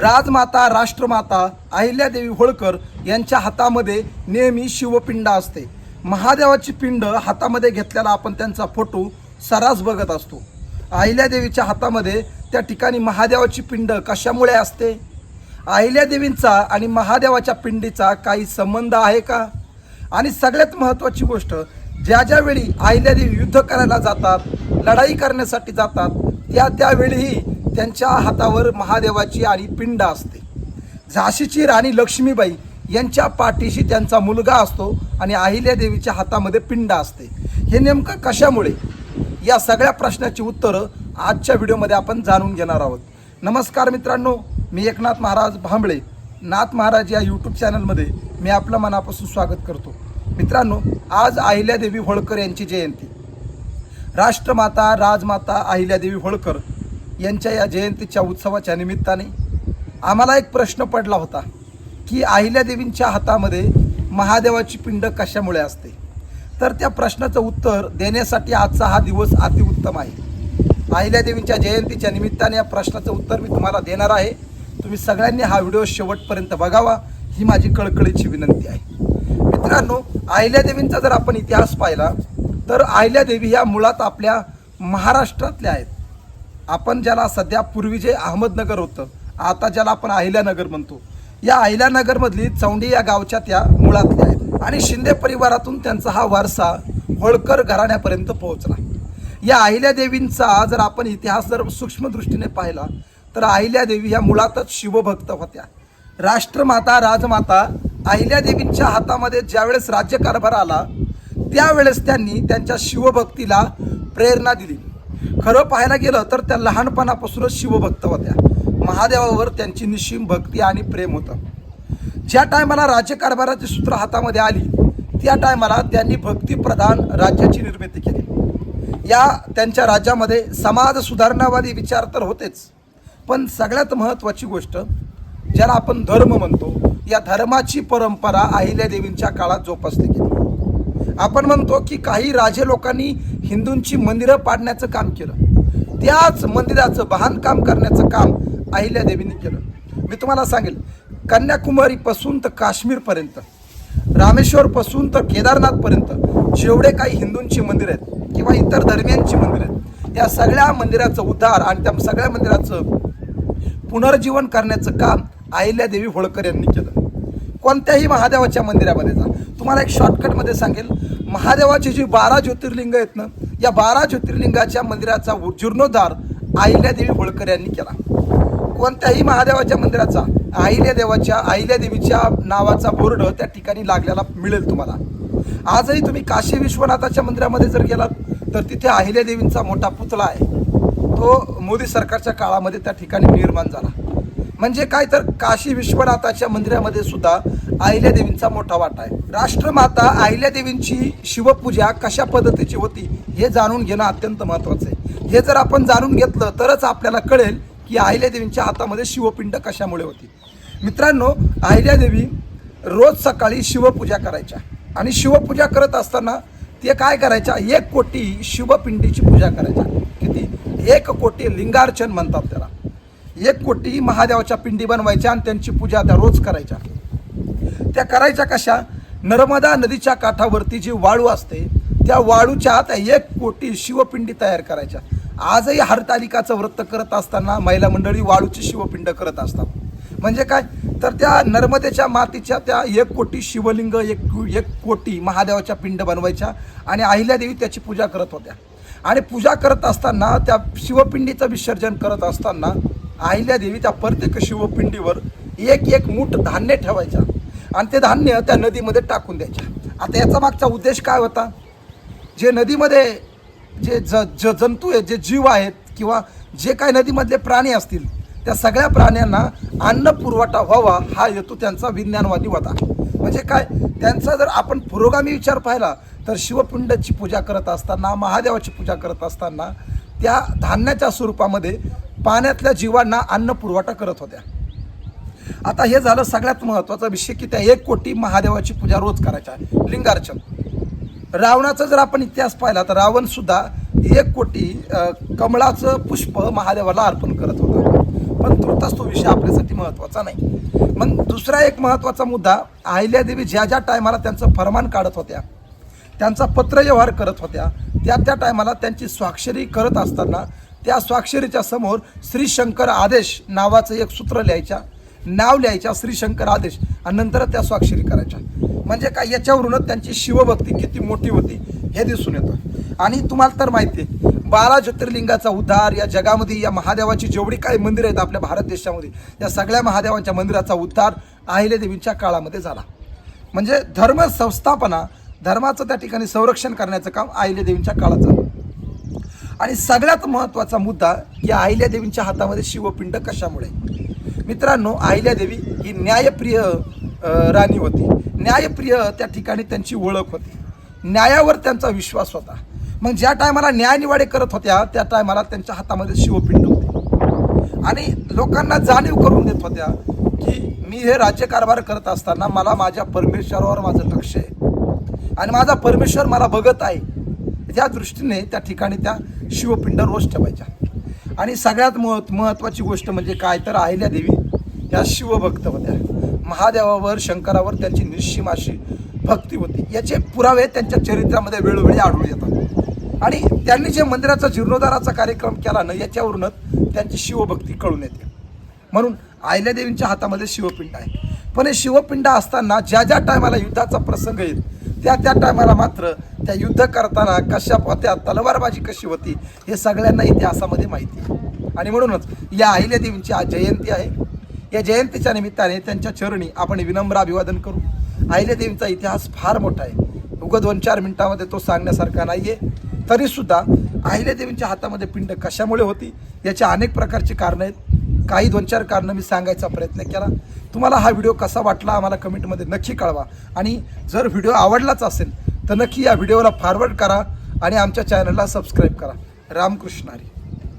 राजमाता राष्ट्रमाता अहिल्यादेवी होळकर यांच्या हातामध्ये नेहमी शिवपिंड असते. महादेवाची पिंड हातामध्ये घेतलेला आपण त्यांचा फोटो सरास बघत असतो. अहिल्यादेवीच्या हातामध्ये त्या ठिकाणी महादेवाची पिंड कशामुळे असते? अहिल्यादेवींचा आणि महादेवाच्या पिंडीचा काही संबंध आहे का? आणि सगळ्यात महत्त्वाची गोष्ट ज्या ज्यावेळी अहिल्यादेवी युद्ध करायला जातात लढाई करण्यासाठी जातात त्या त्यावेळीही त्यांच्या हातावर महादेवाची आणि पिंड असते. झाशीची राणी लक्ष्मीबाई यांच्या पाठीशी त्यांचा मुलगा असतो आणि अहिल्यादेवीच्या हातामध्ये पिंड असते. हे नेमकं कशामुळे? या सगळ्या प्रश्नाची उत्तरं आजच्या व्हिडिओमध्ये आपण जाणून घेणार आहोत. नमस्कार मित्रांनो मी एकनाथ महाराज भांबळे. नाथ महाराज या यूट्यूब चॅनलमध्ये मी आपलं मनापासून स्वागत करतो. मित्रांनो आज अहिल्यादेवी होळकर यांची जयंती. राष्ट्रमाता राजमाता अहिल्यादेवी होळकर यांच्या या जयंतीच्या उत्सवाच्या निमित्ताने आम्हाला एक प्रश्न पडला होता की अहिल्यादेवींच्या हातामध्ये महादेवाची पिंड कशामुळे असते? तर त्या प्रश्नाचं उत्तर देण्यासाठी आजचा हा दिवस अतिउत्तम आहे. अहिल्यादेवींच्या जयंतीच्या निमित्ताने या प्रश्नाचं उत्तर मी तुम्हाला देणार आहे. तुम्ही सगळ्यांनी हा व्हिडिओ शेवटपर्यंत बघावा ही माझी कळकळीची विनंती आहे. मित्रांनो अहिल्यादेवींचा जर आपण इतिहास पाहिला तर अहिल्यादेवी ह्या मुळात आपल्या महाराष्ट्रातल्या आहेत. आपण ज्याला सध्या पूर्वी जे अहमदनगर होतं आता ज्याला आपण अहिल्यानगर म्हणतो या अहिल्यानगरमधली चौंडी या गावच्या त्या मुळातल्या आहेत. आणि शिंदे परिवारातून त्यांचा हा वारसा होळकर घराण्यापर्यंत पोहोचला. या अहिल्यादेवींचा जर आपण इतिहास जर सूक्ष्म दृष्टीने पाहिला तर अहिल्यादेवी ह्या मुळातच शिवभक्त होत्या. राष्ट्रमाता राजमाता अहिल्यादेवींच्या हातामध्ये ज्यावेळेस राज्यकारभार आला त्यावेळेस त्यांनी त्यांच्या शिवभक्तीला प्रेरणा दिली. खरं पाहायला गेलं तर त्या लहानपणापासूनच शिवभक्त होत्या. महादेवावर त्यांची निश्चिम भक्ती आणि प्रेम होतं. ज्या टायमाला राज्यकारभाराची सूत्र हातामध्ये आली त्या टायमाला त्यांनी भक्तिप्रधान राज्याची निर्मिती केली. या त्यांच्या राज्यामध्ये समाज सुधारणावादी विचार तर होतेच पण सगळ्यात महत्त्वाची गोष्ट ज्याला आपण धर्म म्हणतो या धर्माची परंपरा अहिल्यादेवींच्या काळात जोपासली गेली. आपण म्हणतो की काही राजे लोकांनी हिंदूंची मंदिरं पाडण्याचं काम केलं. त्याच मंदिराचं बांधकाम करण्याचं काम अहिल्यादेवींनी केलं. मी तुम्हाला सांगेल कन्याकुमारीपासून तर काश्मीरपर्यंत रामेश्वरपासून तर केदारनाथपर्यंत जेवढे काही हिंदूंची मंदिरं आहेत किंवा इतर धर्मियांची मंदिरं आहेत त्या सगळ्या मंदिराचं उद्धार आणि त्या सगळ्या मंदिराचं पुनर्जीवन करण्याचं काम अहिल्यादेवी होळकर यांनी केलं. कोणत्याही महादेवाच्या मंदिरामध्ये जा. तुम्हाला एक शॉर्टकटमध्ये सांगेल महादेवाची जी बारा ज्योतिर्लिंग आहेत ना या बारा ज्योतिर्लिंगाच्या मंदिराचा जीर्णोद्धार अहिल्यादेवी होळकर यांनी केला. कोणत्याही महादेवाच्या मंदिराचा अहिल्यादेवाच्या अहिल्यादेवीच्या नावाचा बोर्ड त्या ठिकाणी लागलेला मिळेल तुम्हाला. आजही तुम्ही काशी विश्वनाथाच्या मंदिरामध्ये जर गेलात तर तिथे अहिल्यादेवींचा मोठा पुतळा आहे. तो मोदी सरकारच्या काळामध्ये त्या ठिकाणी निर्माण झाला. म्हणजे काय तर काशी विश्वनाथाच्या मंदिरामध्ये सुद्धा अहिल्यादेवींचा मोठा वाटा आहे. राष्ट्रमाता अहिल्यादेवींची शिवपूजा कशा पद्धतीची होती हे जाणून घेणं अत्यंत महत्त्वाचं आहे. हे जर आपण जाणून घेतलं तरच आपल्याला कळेल की अहिल्यादेवींच्या हातामध्ये शिवपिंड कशामुळे होती. मित्रांनो अहिल्यादेवी रोज सकाळी शिवपूजा करायच्या आणि शिवपूजा करत असताना ते काय करायच्या एक कोटी शिवपिंडीची पूजा करायच्या. किती? एक कोटी लिंगार्चन म्हणतात त्याला. एक कोटी महादेवाच्या पिंडी बनवायच्या आणि त्यांची पूजा त्या रोज करायच्या. त्या करायच्या कशा? नर्मदा नदीच्या काठावरती जी वाळू असते त्या वाळूच्या त्या एक कोटी शिवपिंडी तयार करायच्या. आजही हरतालिकाचं व्रत करत असताना महिला मंडळी वाळूची शिवपिंड करत असतात. म्हणजे काय? तर त्या नर्मदेच्या मातीच्या त्या एक कोटी शिवलिंग एक एक कोटी महादेवाच्या पिंड बनवायच्या आणि अहिल्यादेवी त्याची पूजा करत होत्या. आणि पूजा करत असताना त्या शिवपिंडीचं विसर्जन करत असताना अहिल्यादेवी त्या प्रत्येक शिवपिंडीवर एक एक मूठ धान्य ठेवायच्या आणि ते धान्य त्या नदीमध्ये टाकून द्यायच्या आता याचा मागचा उद्देश काय होता? जे नदीमध्ये जे ज ज जंतू आहेत जे जीव आहेत किंवा जे काही नदीमधले प्राणी असतील त्या सगळ्या प्राण्यांना अन्न पुरवठा व्हावा हा हेतू त्यांचा विज्ञानवादी होता. म्हणजे काय? त्यांचा जर आपण पुरोगामी विचार पाहिला तर शिवपिंडची पूजा करत असताना महादेवाची पूजा करत असताना त्या धान्याच्या स्वरूपामध्ये पाण्यातल्या जीवांना अन्न पुरवठा करत होत्या. आता हे झालं सगळ्यात महत्त्वाचा विषय की त्या एक कोटी महादेवाची पूजा रोज करायच्या लिंगार्चन. रावणाचा जर आपण इतिहास पाहिला तर रावण सुद्धा एक कोटी कमळाचं पुष्प महादेवाला अर्पण करत होता. पण तुर्तास तो विषय आपल्यासाठी महत्त्वाचा नाही. मग दुसरा एक महत्त्वाचा मुद्दा अहिल्यादेवी ज्या ज्या टायमाला त्यांचं फरमान काढत होत्या त्यांचा पत्रव्यवहार करत होत्या त्या त्या टायमाला त्यांची स्वाक्षरी करत असताना त्या स्वाक्षरीच्या समोर श्रीशंकर आदेश नावाचं एक सूत्र लिहायच्या नाव लिहायच्या श्रीशंकर आदेश आणि नंतर त्या स्वाक्षरी करायच्या. म्हणजे काय याच्यावरूनच त्यांची शिवभक्ती किती मोठी होती हे दिसून येतं. आणि तुम्हाला तर माहिती आहे बारा ज्योतिर्लिंगाचा उद्धार या जगामध्ये या महादेवाची जेवढी काही मंदिरं आहेत आपल्या भारत देशामध्ये या सगळ्या महादेवांच्या मंदिराचा उद्धार अहिल्यादेवींच्या काळामध्ये झाला. म्हणजे धर्म संस्थापना धर्माचं त्या ठिकाणी संरक्षण करण्याचं काम अहिल्यादेवींच्या काळात झालं. आणि सगळ्यात महत्त्वाचा मुद्दा या अहिल्यादेवींच्या हातामध्ये शिवपिंड कशामुळे? मित्रांनो अहिल्यादेवी ही न्यायप्रिय राणी होती. न्यायप्रिय त्या ठिकाणी त्यांची ओळख होती. न्यायावर त्यांचा विश्वास होता. मग ज्या टायमाला न्यायनिवाडे करत होत्या त्या टायमाला त्यांच्या हातामध्ये शिवपिंड होते. आणि लोकांना जाणीव करून देत होत्या की मी हे राज्यकारभार करत असताना मला माझ्या परमेश्वरावर माझं लक्ष आहे. आणि माझा परमेश्वर मला बघत आहे. त्या दृष्टीने त्या ठिकाणी त्या शिवपिंड रोज ठेवायच्या. आणि सगळ्यात महत् महत्त्वाची गोष्ट म्हणजे काय? तर अहिल्यादेवी या शिवभक्त होत्या. महादेवावर शंकरावर त्यांची निश्चिम अशी भक्ती होती. याचे पुरावे त्यांच्या चरित्रामध्ये वेळोवेळी आढळून येतात. आणि त्यांनी जे मंदिराचा जीर्णोद्धाराचा कार्यक्रम केला ना याच्यावरूनच त्यांची शिवभक्ती कळून येते. म्हणून अहिल्यादेवींच्या हातामध्ये शिवपिंड आहे. पण हे शिवपिंड असताना ज्या ज्या टायमाला युद्धाचा प्रसंग येईल त्या त्या टायमाला मात्र त्या युद्ध करताना कशा त्या तलवारबाजी कशी होती हे सगळ्यांना इतिहासामध्ये माहिती आहे. आणि म्हणूनच या अहिल्यादेवींची आज जयंती आहे. या जयंतीच्या निमित्ताने त्यांच्या चरणी आपण विनम्र अभिवादन करू. अहिल्यादेवींचा इतिहास फार मोठा आहे. उगं दोन चार मिनिटामध्ये तो सांगण्यासारखा नाही आहे तरीसुद्धा अहिल्यादेवींच्या हातामध्ये पिंड कशामुळे होती याच्या अनेक प्रकारची कारणं आहेत. काही दोन चार कारणं मी सांगायचा प्रयत्न केला. तुम्हाला हा व्हिडिओ कसा वाटला आम्हाला कमेंटमध्ये नक्की कळवा. आणि जर व्हिडिओ आवडलाच असेल तर नक्की या व्हिडिओला फॉरवर्ड करा आणि आमच्या चॅनलला सबस्क्राईब करा. रामकृष्ण हरी.